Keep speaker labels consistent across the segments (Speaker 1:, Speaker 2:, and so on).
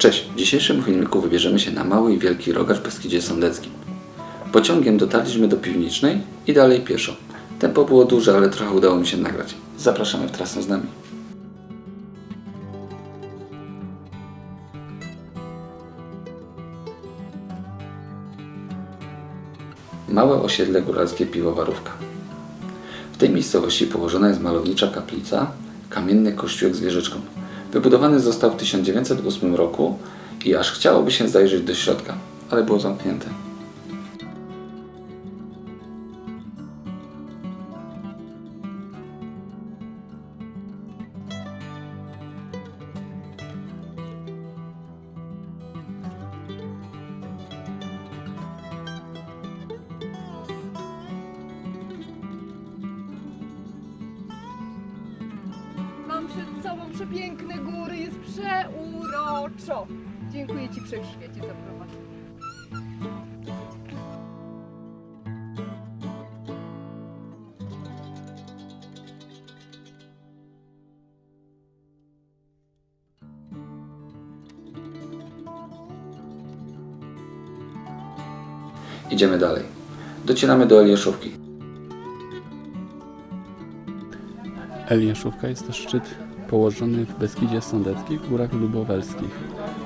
Speaker 1: Cześć, w dzisiejszym filmiku wybierzemy się na Mały i Wielki Rogacz w Beskidzie Sądeckim. Pociągiem dotarliśmy do Piwnicznej i dalej pieszo. Tempo było duże, ale trochę udało mi się nagrać. Zapraszamy w trasę z nami. Małe osiedle góralskie Piwowarówka. W tej miejscowości położona jest malownicza kaplica, kamienny kościółek z wieżyczką. Wybudowany został w 1908 roku i aż chciałoby się zajrzeć do środka, ale było zamknięte.
Speaker 2: Przepiękne góry, jest przeuroczo. Dziękuję Ci Wszechświecie za prowadzenie.
Speaker 1: Idziemy dalej. Docieramy do Eliaszówki.
Speaker 3: Eliaszówka jest to szczyt położony w Beskidzie Sądeckim w Górach Lubowelskich.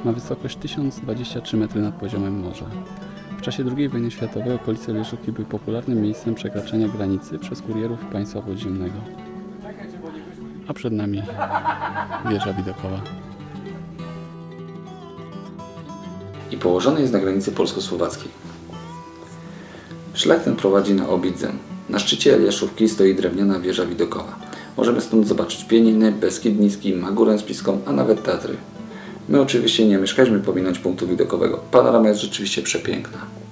Speaker 3: Ma wysokość 1023 metry nad poziomem morza. W czasie II wojny światowej okolice Eliaszówki były popularnym miejscem przekraczania granicy przez kurierów państwa podziemnego. A przed nami wieża widokowa.
Speaker 1: i położony jest na granicy polsko-słowackiej. Szlak ten prowadzi na Obidzę. Na szczycie Eliaszówki stoi drewniana wieża widokowa. Możemy stąd zobaczyć Pieniny, Beskid Niski, Magurę Spiską, a nawet Tatry. My oczywiście nie mieszkaliśmy pominąć punktu widokowego. Panorama jest rzeczywiście przepiękna.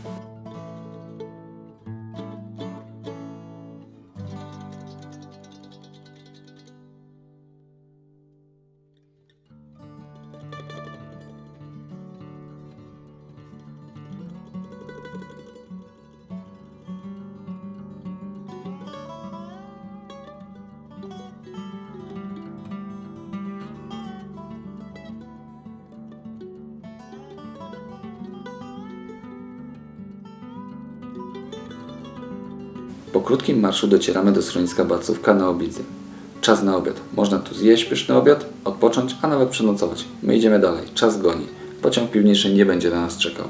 Speaker 1: Po krótkim marszu docieramy do schroniska Bacówka na Obidzy. Czas na obiad. Można tu zjeść pyszny obiad, odpocząć, a nawet przenocować. My idziemy dalej. Czas goni. Pociąg piwniczy nie będzie na nas czekał.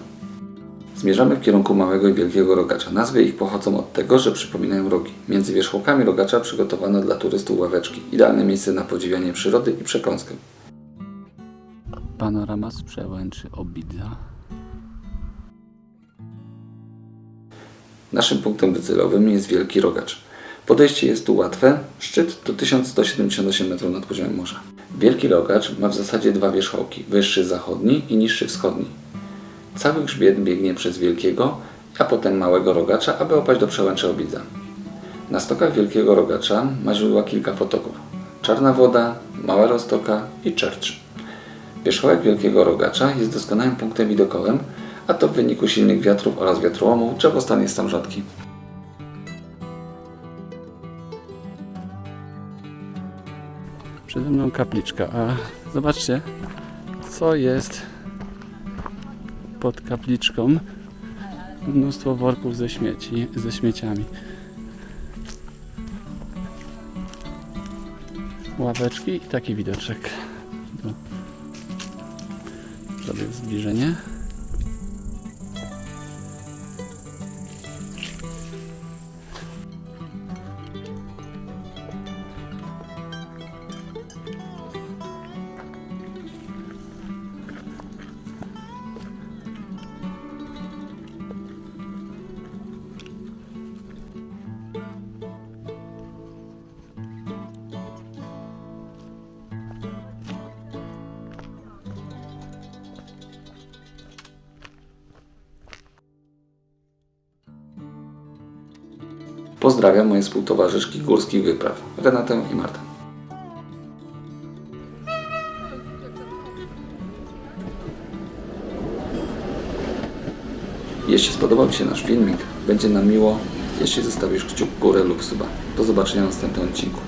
Speaker 1: Zmierzamy w kierunku Małego i Wielkiego Rogacza. Nazwy ich pochodzą od tego, że przypominają rogi. Między wierzchołkami rogacza przygotowano dla turystów ławeczki. Idealne miejsce na podziwianie przyrody i przekąskę.
Speaker 3: Panorama z przełęczy Obidza.
Speaker 1: Naszym punktem docelowym jest Wielki Rogacz. Podejście jest tu łatwe. Szczyt to 1178 metrów nad poziomem morza. Wielki Rogacz ma w zasadzie dwa wierzchołki. Wyższy zachodni i niższy wschodni. Cały grzbiet biegnie przez Wielkiego, a potem Małego Rogacza, aby opaść do przełęczy Obidza. Na stokach Wielkiego Rogacza ma źródła kilka potoków. Czarna Woda, Mała Roztoka i Czercz. Wierzchołek Wielkiego Rogacza jest doskonałym punktem widokowym, a to w wyniku silnych wiatrów oraz wiatrołomów drzewostan jest tam rzadki.
Speaker 3: Przede mną kapliczka, a zobaczcie, co jest pod kapliczką. Mnóstwo worków ze śmieci, ze śmieciami. Ławeczki i taki widoczek. Tu. Zrobię zbliżenie.
Speaker 1: Pozdrawiam moje współtowarzyszki górskich wypraw, Renatę i Martę. Jeśli spodobał Ci się nasz filmik, będzie nam miło, jeśli zostawisz kciuk górę lub suba. Do zobaczenia w następnym odcinku.